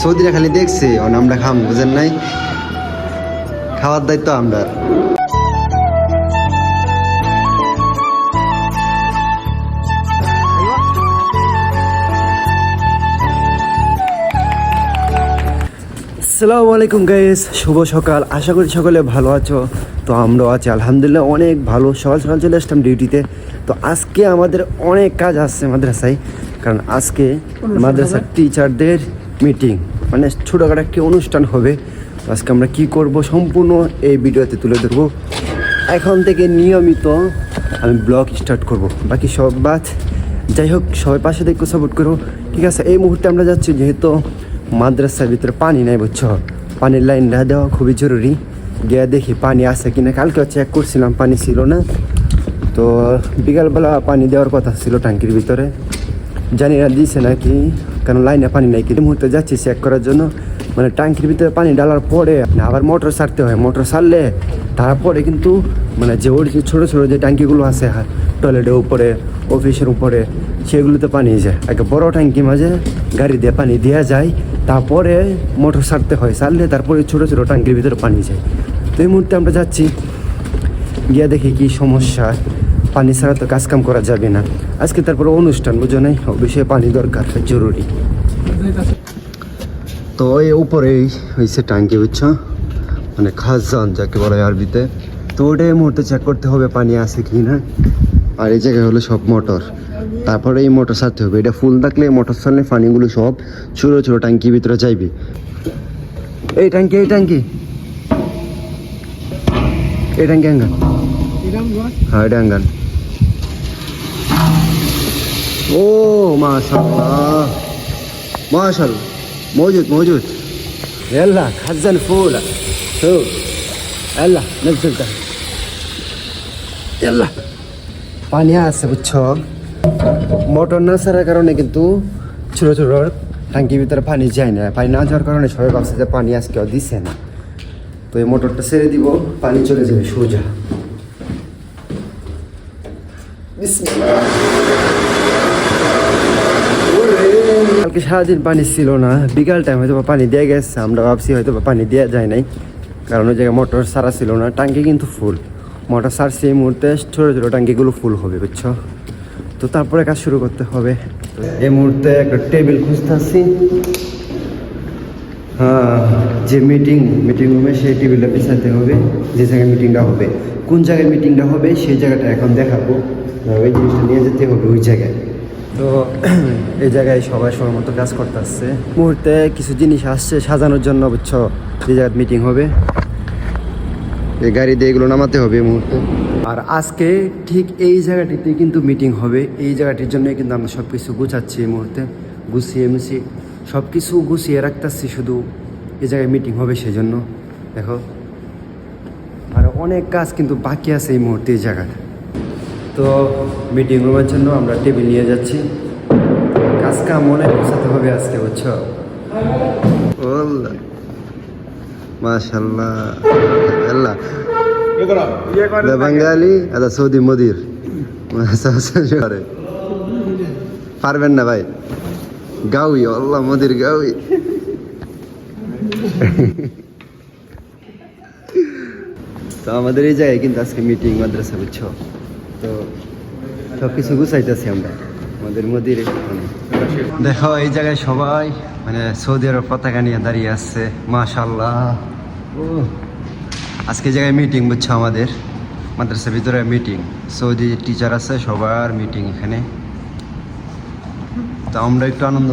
সৌদিরা খালি দেখছে অন আমরা খাম, বুঝেন নাই? খাওয়ার দায়িত্ব আমরা। আসসালামু আলাইকুম গাইস শুভ সকাল। আশা করি সকলে ভালো আছো। তো আমরাও আছি আলহামদুলিল্লাহ অনেক ভালো। সকাল সকাল চলে আসলাম ডিউটিতে তো আজকে আমাদের অনেক কাজ আসছে মাদ্রাসায় কারণ আজকে মাদ্রাসার টিচারদের মিটিং মানে ছোটোখাটো একটি অনুষ্ঠান হবে। তো আজকে আমরা কি করব সম্পূর্ণ এই ভিডিওতে তুলে ধরবো। এখন থেকে নিয়মিত আমি ব্লগ স্টার্ট করব। বাকি সব বাদ। যাই হোক সবাই পাশে দেখো সাপোর্ট করো। ঠিক আছে এই মুহূর্তে আমরা যাচ্ছি যেহেতু মাদ্রাসার ভিতরে পানি নাই বুঝছ? পানির লাইনটা দেওয়া খুবই জরুরি। গিয়ে দেখি পানি আছে কিনা। কালকে চেক করছিলাম, পানি ছিল না। তো বিকালবেলা পানি দেওয়ার কথা ছিল ট্যাঙ্কির ভিতরে। জানি না দিছে নাকি, কারণ লাইনে পানি নাই। কিন্তু মুহূর্তে যাচ্ছি চেক করার জন্য। মানে ট্যাঙ্কির ভিতরে পানি ডালার পরে আবার মোটর সারতে হয়। মোটর সারলে তারপরে কিন্তু মানে যে ওর ছোটো ছোটো যে ট্যাঙ্কিগুলো আছে টয়লেটের উপরে, অফিসের উপরে, সেগুলোতে পানি যায়। আগে বড় ট্যাঙ্কি মাঝে গাড়ি দিয়ে পানি দেওয়া যায়। তারপরে মোটর সারতে হয়। সারলে তারপরে ছোটো ছোটো ট্যাঙ্কির ভিতরে পানি যায়। তো এই মুহূর্তে আমরা যাচ্ছি। গিয়া দেখি কি সমস্যা। পানি ছাড়া তো কাজকাম করা যাবে না। আজকে তারপরে অনুষ্ঠান, বুঝো নাই? অবশ্যই পানি দরকার, জরুরি। তো এই উপরেই হয়েছে ট্যাঙ্কি বুঝছ? মানে খাজান, যাকে বলা আরবিতে। তো ওটাই এই মুহূর্তে চেক করতে হবে পানি আছে কি না। আর এই জায়গায় হলো সব মোটর। তারপরে এই মোটর সারতে হবে। এটা ফুল থাকলে এই মোটর সারলে পানিগুলো সব ছোটো ছোটো ট্যাঙ্কির ভিতরে যাইবে। এই ট্যাঙ্কি এই ট্যাঙ্কি এই ট্যাঙ্কি আঙ্গান হ্যাঁ এটা আঙ্গান ও মাশাল্লাহ মাশাল্লাহ موجود موجود يلا خزن فولة شوف يلا نزل ده يلا পানি আছে বুঝছো মোটর না ছাড়ার কারণে কিন্তু ছোট ছোট ট্যাঙ্কির ভিতরে পানি যায় না পানি না যাওয়ার কারণে সবাই ভাবছে যে পানি আজকেও দিছে না তো এই মোটরটা ছেড়ে দিব, পানি চলে যাবে, সোজা। কালকে সারাদিন পানি ছিল না, বিকাল টাইম হয়তো পানি দিয়ে গেছে, আমরা ভাবছি হয়তো পানি দেওয়া যায় নাই, কারণ ওই জায়গায় মোটর সারা ছিল না টাঙ্কি কিন্তু ফুল। মোটর সারছে এই মুহূর্তে, ছোটো ছোটো টাঙ্কিগুলো ফুল হবে, বুঝছ? তো তারপরে কাজ শুরু করতে হবে। এই মুহূর্তে একটা টেবিল খুঁজতে যে মিটিং মিটিং রুমে সেই টেবিলটা পেছাতে হবে, যে জায়গায় মিটিংটা হবে। কোন জায়গায় মিটিংটা হবে, সেই জায়গাটা এখন দেখাবো। ওই জিনিসটা নিয়ে যেতে হবে ওই জায়গায়। তো এই জায়গায় সবাই সবার মতো কাজ করতে আসছে মুহূর্তে কিছু জিনিস আসছে সাজানোর জন্য, বুঝছ? যে জায়গায় মিটিং হবে। এই গাড়ি দিয়ে এগুলো নামাতে হবে এই মুহূর্তে। আর আজকে ঠিক এই জায়গাটিতে কিন্তু মিটিং হবে। এই জায়গাটির জন্য কিন্তু আমরা সব কিছু গুছাচ্ছি এই মুহূর্তে। গুছিয়ে মিছিয়ে সব কিছু গুছিয়ে রাখতেছি শুধু এই জায়গায় মিটিং হবে সেই জন্য দেখো আর অনেক কাজ কিন্তু বাকি আছে এই মুহূর্তে এই জায়গায় তো মিটিং রুমের জন্য আমরা টেবিল নিয়ে যাচ্ছি। কাজ কাম অনেক গোছাতে হবে আজকে বুঝছ? মাশাল্লাহ আল্লাহ। ده বাঙালি এটা সৌদি মদির। পারবেন না ভাই। গাউই আল্লাহ মদির গাউই তো আমাদের এই জায়গায় কিন্তু আজকে মিটিং মাদ্রাসা, বুঝছ? তো সব কিছু গুছাইতেছি আমরা। আমাদের মোদির। দেখো, এই জায়গায় সবাই মানে সৌদি আরব পতাকা নিয়ে দাঁড়িয়ে আসছে মাশাল্লাহ ও, আজকে জায়গায় মিটিং বুঝছ, আমাদের। মাদ্রাসার ভিতরে মিটিং সৌদি টিচার আছে, সবার মিটিং এখানে। তো আমরা একটু আনন্দ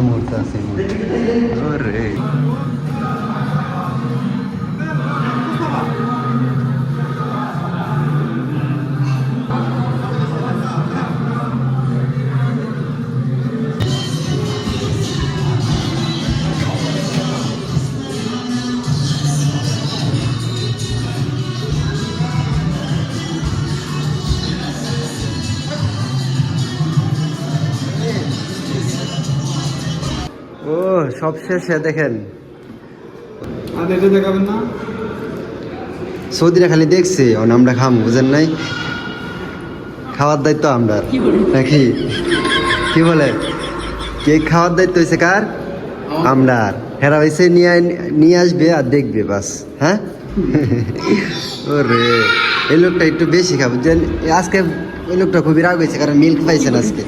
ও সব শেষে দেখেন। আর এটা দেখাবেন না? সৌদিরা খালি দেখছে ও আমরা খাম বুঝেন নাই? খাওয়ার দায়িত্ব আমরা। নাকি? কি বলে? কেক খাওয়ার দায়িত্ব হয়েছে কার? আমরা। হেরা হয়েছে নিয়ে নিয়ে আসবে আর দেখবে বাস হ্যাঁ? ওরে এই লোকটা একটু বেশি খাব যে আজকে ওই লোকটা খুবই রাগ হয়েছে কারণ মিল্ক পাইছেন আজকে।